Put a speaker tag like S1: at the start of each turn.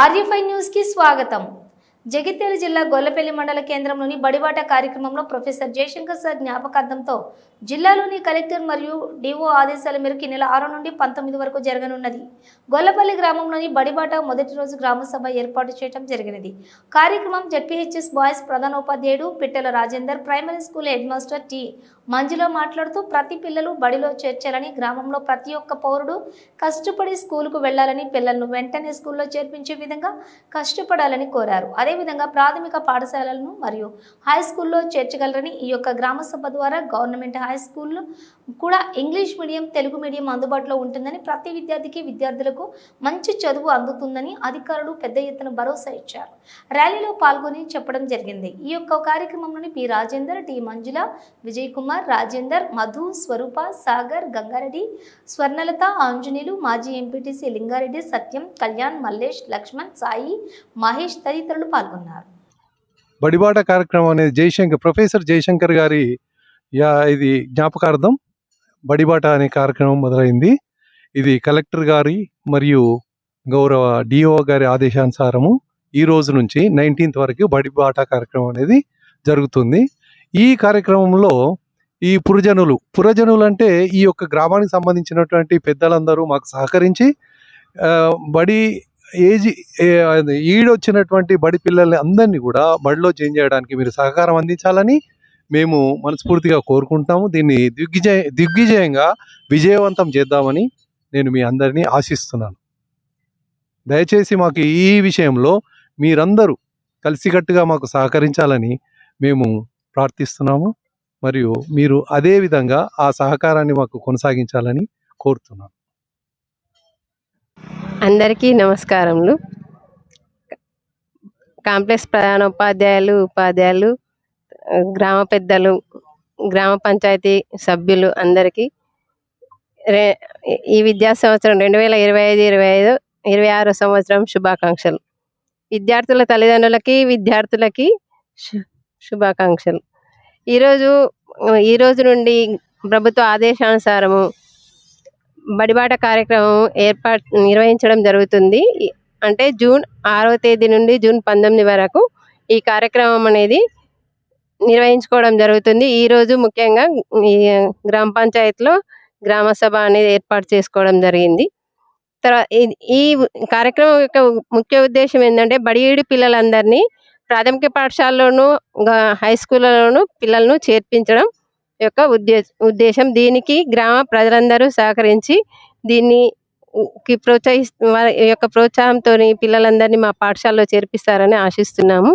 S1: ఆర్యఫై న్యూస్కి స్వాగతం. జగిత్యాల జిల్లా గొల్లపల్లి మండల కేంద్రంలోని బడిబాట కార్యక్రమంలో ప్రొఫెసర్ జయశంకర్ సార్ జ్ఞాపకార్థంతో జిల్లాలోని కలెక్టర్ మరియు డిఓ ఆదేశాల మేరకు నెల ఆరు నుండి పంతొమ్మిది వరకు జరగనున్నది. గొల్లపల్లి గ్రామంలోని బడిబాట మొదటి రోజు గ్రామ సభ ఏర్పాటు చేయడం జరిగినది. కార్యక్రమం ZPHS boys ప్రధానోపాధ్యాయుడు Pittala Rajender primary school head master T మంజులో మాట్లాడుతూ ప్రతి పిల్లలు బడిలో చేర్చాలని గ్రామంలో ప్రతి ఒక్క పౌరుడు కష్టపడి స్కూలుకు వెళ్ళాలని పిల్లలను వెంటనే స్కూల్లో చేర్పించే విధంగా కష్టపడాలని కోరారు. అదేవిధంగా ప్రాథమిక పాఠశాలలను మరియు హై స్కూల్లో చేర్చగలరని ఈ యొక్క గ్రామ సభ ద్వారా గవర్నమెంట్ హై స్కూల్లో కూడా ఇంగ్లీష్ మీడియం తెలుగు మీడియం అందుబాటులో ఉంటుందని ప్రతి విద్యార్థికి విద్యార్థులకు మంచి చదువు అందుతుందని అధికారులు పెద్ద ఎత్తున భరోసా ఇచ్చారు. ర్యాలీలో పాల్గొని చెప్పడం జరిగింది. ఈ యొక్క కార్యక్రమంలోని పి. రాజేందర్ టి. మంజుల విజయ్ కుమార్ రాజేందర్ మధు స్వరూప సాగర్ గంగారెడ్డి స్వర్ణలత ఆంజనేయులు మాజీ ఎంపీటీసీ లింగారెడ్డి సత్యం కళ్యాణ్ మల్లేష్ లక్ష్మణ్ సాయి మహేష్ తదితరులు పాల్గొన్నారు
S2: బడిబాట కార్యక్రమం అనేది జయశంకర్ ప్రొఫెసర్ జయశంకర్ గారి యా ఇది జ్ఞాపకార్థం బడిబాట అనే కార్యక్రమం మొదలైంది. ఇది కలెక్టర్ గారి మరియు గౌరవ డిఓ గారి ఆదేశానుసారము ఈ రోజు నుంచి నైన్టీన్త్ వరకు బడిబాట కార్యక్రమం అనేది జరుగుతుంది. ఈ కార్యక్రమంలో ఈ పురజనులు పురజనులు అంటే ఈ యొక్క గ్రామానికి సంబంధించినటువంటి పెద్దలందరూ మాకు సహకరించి బడి ఏజ్ ఏ- ఈడొచ్చినటువంటి బడి పిల్లల్ని అందరినీ కూడా బడిలో చేంజ్ చేయడానికి మీరు సహకారం అందించాలని మేము మనస్ఫూర్తిగా కోరుకుంటాము. దీన్ని దిగ్విజయ దిగ్విజయంగా విజయవంతం చేద్దామని నేను మీ అందరినీ ఆశిస్తున్నాను. దయచేసి మాకు ఈ విషయంలో మీరందరూ కలిసికట్టుగా మాకు సహకరించాలని మేము ప్రార్థిస్తున్నాము. మరియు మీరు అదే విధంగా ఆ సహకారాన్ని మాకు కొనసాగించాలని కోరుతున్నాను.
S3: అందరికీ నమస్కారములు. కాంప్లెక్స్ ప్రధాన ఉపాధ్యాయులు ఉపాధ్యాయులు గ్రామ పెద్దలు గ్రామ పంచాయతీ సభ్యులు అందరికీ రే ఈ విద్యా సంవత్సరం రెండు వేల ఇరవై ఐదు ఇరవై ఐదు ఇరవై ఆరు సంవత్సరం శుభాకాంక్షలు. విద్యార్థుల తల్లిదండ్రులకి విద్యార్థులకి శుభాకాంక్షలు. ఈరోజు ఈ రోజు నుండి ప్రభుత్వ ఆదేశానుసారము బడిబాట కార్యక్రమం ఏర్పాటు నిర్వహించడం జరుగుతుంది. అంటే జూన్ ఆరవ తేదీ నుండి జూన్ పంతొమ్మిది వరకు ఈ కార్యక్రమం అనేది నిర్వహించుకోవడం జరుగుతుంది. ఈ రోజు ముఖ్యంగా ఈ గ్రామ పంచాయతీలో గ్రామ సభ అనేది ఏర్పాటు చేసుకోవడం జరిగింది. తర్వాత ఈ- కార్యక్రమం యొక్క ముఖ్య ఉద్దేశం ఏంటంటే బడియుడి పిల్లలందరినీ ప్రాథమిక పాఠశాలలోను హై స్కూళ్ళలోను పిల్లలను చేర్పించడం యొక్క ఉద్దేశం ఉద్దేశం దీనికి గ్రామ ప్రజలందరూ సహకరించి దీన్ని కి ప్రోత్సహిస్తూ వారి యొక్క ప్రోత్సాహంతో పిల్లలందరినీ మా పాఠశాలలో చేర్పిస్తారని ఆశిస్తున్నాము.